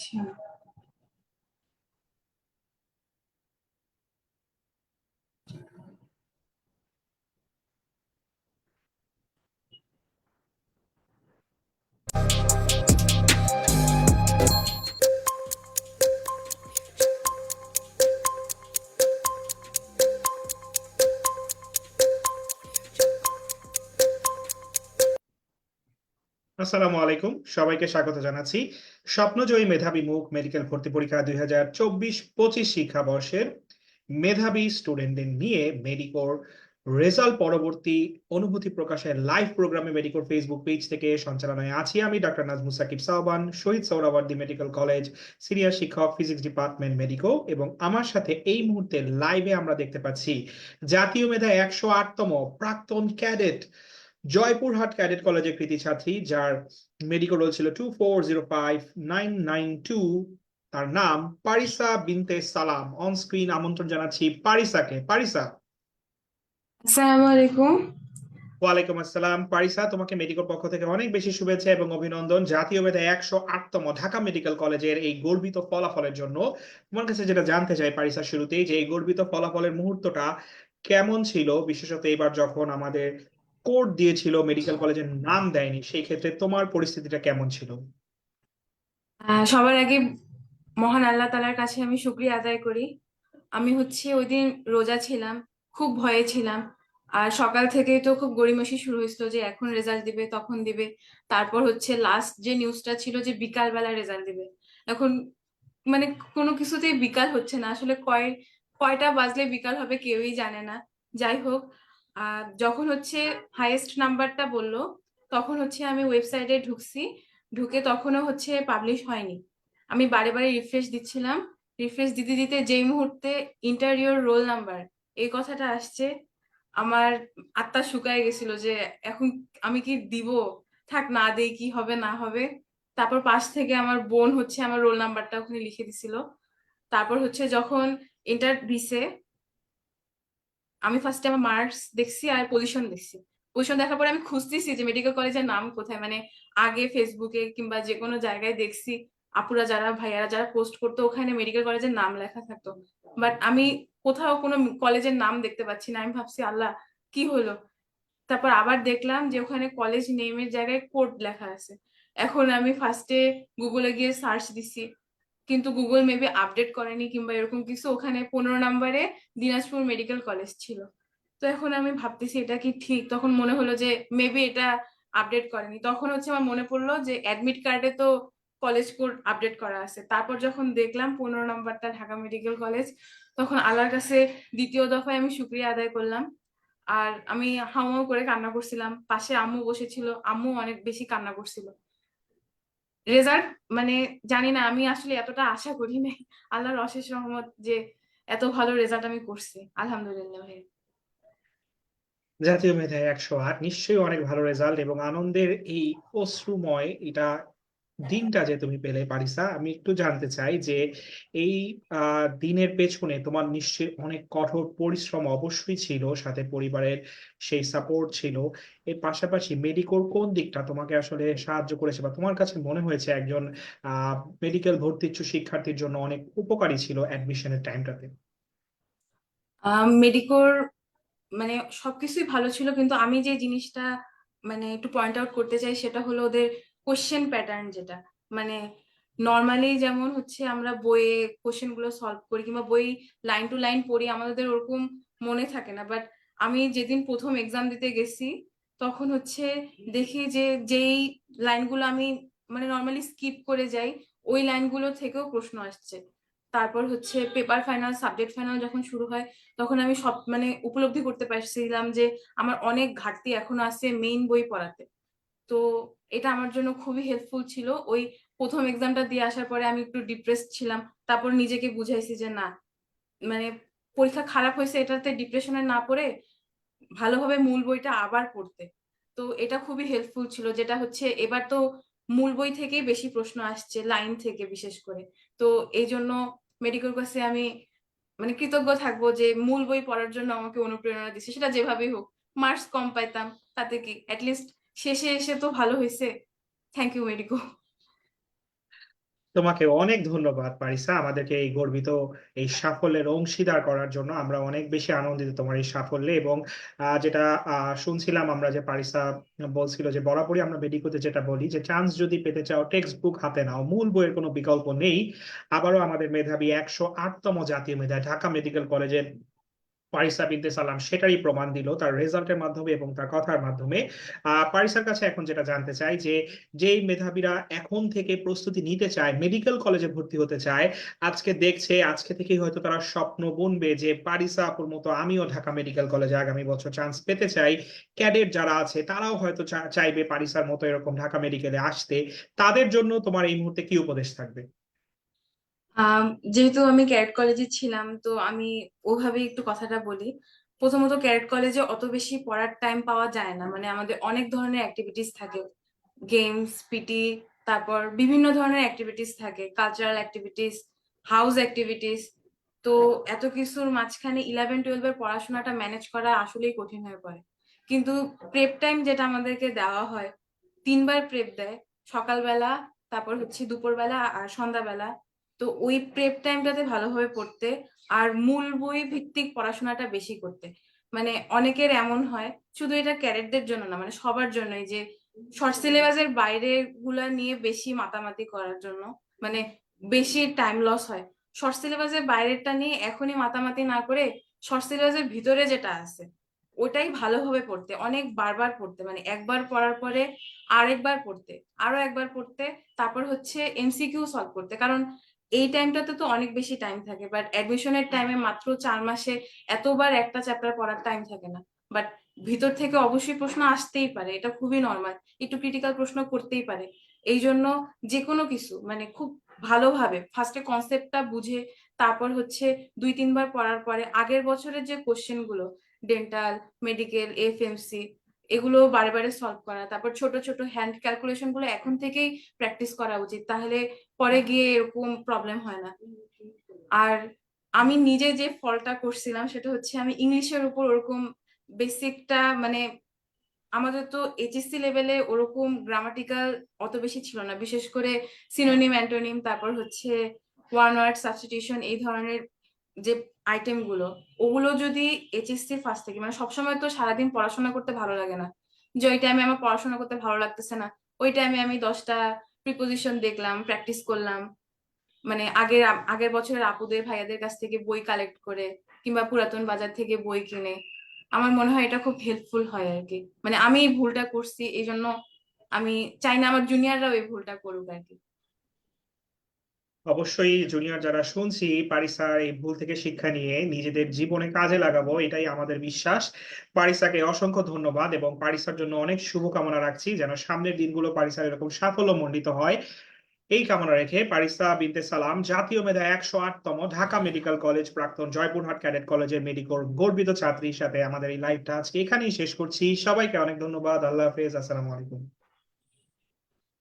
আচ্ছা। আসসালামু আলাইকুম সবাইকে স্বাগত জানাচ্ছি। স্বপ্নজয়ী মেধাবী মুখ মেডিকেল ভর্তি পরীক্ষা দুই হাজার চব্বিশ পঁচিশ শিক্ষাবর্ষের মেধাবী স্টুডেন্টদের নিয়ে মেডিকোর রেজাল্ট পরবর্তী অনুভূতি প্রকাশের লাইভ প্রোগ্রামে মেডিকোর ফেসবুক পেজ থেকে সঞ্চালনায় আছি আমি doctor Nazmus Sakib Sahban Shaheed Suhrawardy medical college, senior শিক্ষক, ফিজিক্স ডিপার্টমেন্ট মেডিকো এবং আমার সাথে এই মুহূর্তে লাইভে আমরা দেখতে পাচ্ছি জাতীয় মেধা একশো আটতম প্রাক্তন ক্যাডেট জয়পুরহাট ক্যাডেট কলেজের কৃতি ছাত্রী যার মেডিকেল রোল ছিল two four zero five nine nine two তার নাম পারিসা বিনতে সালাম। অন স্ক্রিন আমন্ত্রণ জানাচ্ছি পারিসাকে। পারিসা। আসসালামু আলাইকুম। ওয়ালাইকুম আসসালাম। পারিসা তোমাকে মেডিকেল পক্ষ থেকে অনেক বেশি শুভেচ্ছা এবং অভিনন্দন। জাতীয় মেধা একশো আটতম ঢাকা মেডিকেল কলেজের এই গর্বিত ফলাফলের জন্য। তোমার কাছে যেটা জানতে চাই পারিসা শুরুতেই যে এই গর্বিত ফলাফলের মুহূর্তটা কেমন ছিল? বিশেষত এবার যখন আমাদের কোড দিয়েছিল, মেডিকেল কলেজের নাম দেয়নি, সেই ক্ষেত্রে তোমার পরিস্থিতিটা কেমন ছিল? সবার আগে মহান আল্লাহ তাআলার কাছে আমি শুকরিয়া আদায় করি। আমি হচ্ছে ওই দিন রোজা ছিলাম, খুব ভয়ে ছিলাম। আর সকাল থেকে তো খুব গড়িমসি শুরু হয়েছিল যে এখন রেজাল্ট দিবে, তখন দিবে। তারপর হচ্ছে লাস্ট যে নিউজটা ছিল যে বিকাল বেলা রেজাল্ট দিবে। এখন মানে কোনো কিছুতেই বিকাল হচ্ছে না। আসলে কয়, কয়টা বাজলে বিকাল হবে কেউই জানে না। যাই হোক যখন হচ্ছে হাইয়েস্ট নাম্বারটা বলল, তখন হচ্ছে আমি ওয়েবসাইটে ঢুকছি, ঢুকে তখনও হচ্ছে পাবলিশ হয়নি। আমি বারে বারে রিফ্রেশ দিচ্ছিলাম। রিফ্রেশ দিতে দিতে যেই মুহূর্তে ইন্টারভিউর রোল নাম্বার এই কথাটা আসছে, আমার আত্মা শুকায় গেছিল যে এখন আমি কি দিব? থাক, না দেই কি হবে, না হবে। তারপর পাশ থেকে আমার বোন হচ্ছে আমার রোল নাম্বারটা ওখানে লিখে দিছিল। তারপর হচ্ছে যখন ইন্টার দিছে আমি ফার্স্টে আমার মার্কস দেখছি আর পজিশন দেখছি। পজিশন দেখার পরে আমি খুঁজতেছি যে মেডিকেল কলেজের নাম কোথায়। মানে আগে ফেসবুকে কিংবা যে কোনো জায়গায় দেখছি আপুরা যারা, ভাইয়ারা যারা পোস্ট করতো, ওখানে মেডিকেল কলেজের নাম লেখা থাকতো। বাট আমি কোথাও কোনো কলেজের নাম দেখতে পাচ্ছি না। আমি ভাবছি, আল্লাহ, কি হলো? তারপর আবার দেখলাম যে ওখানে কলেজ নেমের জায়গায় কোড লেখা আছে। এখন আমি ফার্স্টে গুগলে গিয়ে সার্চ দিছি। কিন্তু গুগল মেবি আপডেট করেনি কিংবা এরকম কিছু। ওখানে পনেরো নম্বরে দিনাজপুর মেডিকেল কলেজ ছিল। তো এখন আমি ভাবতেছি এটা কি ঠিক? তখন মনে হলো যে মেবি এটা আপডেট করেনি। তখন হচ্ছে আমার মনে পড়ল যে অ্যাডমিট কার্ডে তো কলেজ কোড আপডেট করা আছে। তারপর যখন দেখলাম পনেরো নম্বরটা ঢাকা মেডিকেল কলেজ তখন আল্লাহর কাছে দ্বিতীয় দফায় আমি শুক্রিয়া আদায় করলাম। আর আমি হাউমাউ করে কান্না করছিলাম। পাশে আম্মু বসেছিল। আম্মু অনেক বেশি কান্না করছিল। রেজাল্ট মানে জানি না, আমি আসলে এতটা আশা করি নাই। আল্লাহর অশেষ রহমত যে এত ভালো রেজাল্ট আমি করছি, আলহামদুলিল্লাহ জাতীয় মেধায় একশো আট, নিশ্চয়ই অনেক ভালো রেজাল্ট এবং আনন্দের এই অশ্রুময় এটা দিনটা যে তুমি পেলে পারিসা, আমি একটু জানতে চাই যে এই দিনের পেছনে তোমার নিশ্চয়ই অনেক কঠোর পরিশ্রম অবশ্যই ছিল, সাথে পরিবারের সেই সাপোর্ট ছিল। এর পাশাপাশি মেডিকোর কোন দিকটা তোমাকে আসলে সাহায্য করেছে? বা তোমার কাছে মনে হয়েছে একজন মেডিকেল ভর্তি ইচ্ছুক শিক্ষার্থীর জন্য অনেক উপকারী ছিল অ্যাডমিশনের টাইমটাতে মেডিকোর মানে সবকিছুই ভালো ছিল, কিন্তু আমি যে জিনিসটা মানে একটু পয়েন্ট আউট করতে চাই সেটা হলো ওদের কোশ্চেন প্যাটার্ন যেটা। মানে নর্মালি যেমন হচ্ছে আমরা বইয়ে কোশ্চেনগুলো সলভ করি কিংবা বই লাইন টু লাইন পড়ি, আমাদের ওরকম মনে থাকে না। বাট আমি যেদিন প্রথম এক্সাম দিতে গেছি, তখন হচ্ছে দেখি যে যেই লাইনগুলো আমি মানে নর্মালি স্কিপ করে যাই, ওই লাইনগুলো থেকেও প্রশ্ন আসছে। তারপর হচ্ছে পেপার ফাইনাল সাবজেক্ট ফাইনাল যখন শুরু হয়, তখন আমি সব মানে উপলব্ধি করতে পারছিলাম যে আমার অনেক ঘাটতি এখনও আছে মেইন বই পড়াতে। তো এটা আমার জন্য খুবই হেল্পফুল ছিল। ওই প্রথম এক্সামটা দিয়ে আসার পরে আমি একটু ডিপ্রেস ছিলাম। তারপর নিজেকে বুঝাইছি যে না মানে পরীক্ষা খারাপ হয়েছে, এটাতে ডিপ্রেশনে না পড়ে ভালোভাবে মূল বইটা আবার পড়তে। তো এটা খুবই হেল্পফুল ছিল, যেটা হচ্ছে এবার তো মূল বই থেকেই বেশি প্রশ্ন আসছে লাইন থেকে বিশেষ করে। তো এই জন্য মেডিকেল কাছে আমি মানে কৃতজ্ঞ থাকব যে মূল বই পড়ার জন্য আমাকে অনুপ্রেরণা দিচ্ছে। সেটা যেভাবেই হোক মার্কস কম পাইতাম, তাতে কি অ্যাটলিস্ট শেষে এসে তো ভালো হয়েছে থ্যাংক ইউ মেডিকো তোমাকে অনেক ধন্যবাদ, পারিসা। আমাদেরকে এই গর্বিত এই সাফল্যের অংশীদার করার জন্য আমরা অনেক বেশি আনন্দিত তোমার এই সাফল্যে এবং যেটা শুনছিলাম আমরা যে পারিসা বলছিল যে, বরাবরই আমরা মেডিকোতে যেটা বলি যে চান্স যদি পেতে চাও টেক্সট বুক হাতে নাও। মূল বইয়ের কোনো বিকল্প নেই। আবারও আমাদের মেধাবী একশো আটতম জাতীয় মেধা ঢাকা মেডিকেল কলেজের পারিসা বিনতে সালাম সেটারই প্রমাণ দিল তার রেজাল্টের মাধ্যমে এবং তার কথার মাধ্যমে। পারিসার কাছে এখন যেটা জানতে চাই যে, যেই মেধাবীরা এখন থেকে প্রস্তুতি নিতে চায় মেডিকেল কলেজে ভর্তি হতে চায়, আজকে দেখছে, আজকে থেকেই হয়তো তারা স্বপ্ন বুনবে যে পারিসা আপুর মতো আমিও ঢাকা মেডিকেল কলেজে আগামী বছর চান্স পেতে চাই। ক্যাডেট যারা আছে, তারাও হয়তো চাইবে পারিসার মতো এরকম ঢাকা মেডিকেলে আসতে। তাদের জন্য তোমার এই মুহূর্তে কি উপদেশ থাকবে? যেহেতু আমি ক্যারেট কলেজে ছিলাম, তো আমি ওভাবেই একটু কথাটা বলি। প্রথমত ক্যারেট কলেজে অত বেশি পড়ার টাইম পাওয়া যায় না। মানে আমাদের অনেক ধরনের অ্যাক্টিভিটিস থাকে। গেমস পিটি তারপর বিভিন্ন ধরনের অ্যাক্টিভিটিস থাকে। কালচারাল অ্যাক্টিভিটিস হাউস অ্যাক্টিভিটিস তো এত কিছুর মাঝখানে ইলেভেন টুয়েলভের পড়াশোনাটা ম্যানেজ করা আসলেই কঠিন হয়ে পড়ে। কিন্তু প্রেপ টাইম যেটা আমাদেরকে দেওয়া হয়, তিনবার প্রেপ দেয়। সকালবেলা, তারপর হচ্ছে দুপুরবেলা আর সন্ধ্যাবেলা। তো ওই প্রেপ টাইমটাতে ভালোভাবে পড়তে আর মূল বই ভিত্তিক পড়াশোনাটা বেশি করতে। মানে অনেকের এমন হয়, শুধু এটা ক্যারেটদের জন্য না মানে সবার জন্যই যে শর্ট সিলেবাসের বাইরে গুলা নিয়ে বেশি মাতামাতি করার জন্য মানে বেশি টাইম লস হয়। শর্ট সিলেবাসের বাইরেরটা নিয়ে এখনই মাতামাতি না করে শর্ট সিলেবাসের ভিতরে যেটা আছে, ওটাই ভালোভাবে পড়তে। অনেক বারবার পড়তে মানে একবার পড়ার পরে আরেকবার পড়তে, আরও একবার পড়তে, তারপর হচ্ছে এমসিকিউ সলভ করতে। কারণ এই টাইমটাতে তো অনেক বেশি টাইম থাকে বাট অ্যাডমিশনের টাইমে মাত্র চার মাসে এতবার একটা চ্যাপ্টার পড়ার টাইম থাকে না। বাট ভিতর থেকে অবশ্যই প্রশ্ন আসতেই পারে, এটা খুবই নর্মাল একটু ক্রিটিক্যাল প্রশ্ন করতেই পারে। এই জন্য যে কোনো কিছু মানে খুব ভালোভাবে ফার্স্টে কনসেপ্টটা বুঝে, তারপর হচ্ছে দুই তিনবার পড়ার পরে আগের বছরের যে কোশ্চেনগুলো ডেন্টাল মেডিকেল এফএমসি এগুলো বারে বারে সলভ করা। তারপর ছোট ছোট হ্যান্ড ক্যালকুলেশনগুলো এখন থেকেই প্র্যাকটিস করা উচিত, তাহলে পরে গিয়ে এরকম প্রবলেম হয় না। আর আমি নিজে যে ফলটা করছিলাম, সেটা হচ্ছে আমি ইংলিশের উপর ওরকম বেসিকটা মানে আমাদের তো এইচএসসি লেভেলে ওরকম গ্রামাটিক্যাল অত বেশি ছিল না। বিশেষ করে সিনোনিম অ্যান্টোনিম তারপর হচ্ছে ওয়ান ওয়ার্ড সাবস্টিটিউশন এই ধরনের যে আইটেমগুলো, ওগুলো যদি এইচএসসি ফার্স্ট থেকে মানে সবসময় তো সারাদিন পড়াশোনা করতে ভালো লাগে না। যে ওই টাইমে আমার পড়াশোনা করতে ভালো লাগতেছে না, ওই টাইমে আমি দশটা প্রিপোজিশন দেখলাম প্র্যাকটিস করলাম। মানে আগের আগের বছরের আপুদের, ভাইয়াদের কাছ থেকে বই কালেক্ট করে, কিংবা পুরাতন বাজার থেকে বই কিনে, আমার মনে হয় এটা খুব হেল্পফুল হয় আর কি মানে আমি এই ভুলটা করছি এই জন্য আমি চাই না আমার জুনিয়ররাও এই ভুলটা করুক আর কি অবশ্যই জুনিয়র যারা শুনছি পারিসার এই ভুল থেকে শিক্ষা নিয়ে নিজেদের জীবনে কাজে লাগাবো, এটাই আমাদের বিশ্বাস। পারিসাকে অসংখ্য ধন্যবাদ এবং পারিসার জন্য অনেক শুভকামনা রাখছি, যেন সামনের দিনগুলো পারিসার এরকম সাফল্য মণ্ডিত হয়। এই কামনা রেখে পারিসা বিনতে সালাম। জাতীয় মেধা একশো আটতম ঢাকা মেডিকেল কলেজ প্রাক্তন জয়পুরহাট ক্যাডেট কলেজের মেডিকোর গর্বিত ছাত্রীর সাথে আমাদের এই লাইভটা আজকে এখানেই শেষ করছি। সবাইকে অনেক ধন্যবাদ। আল্লাহ হাফেজ। আসসালামু আলাইকুম।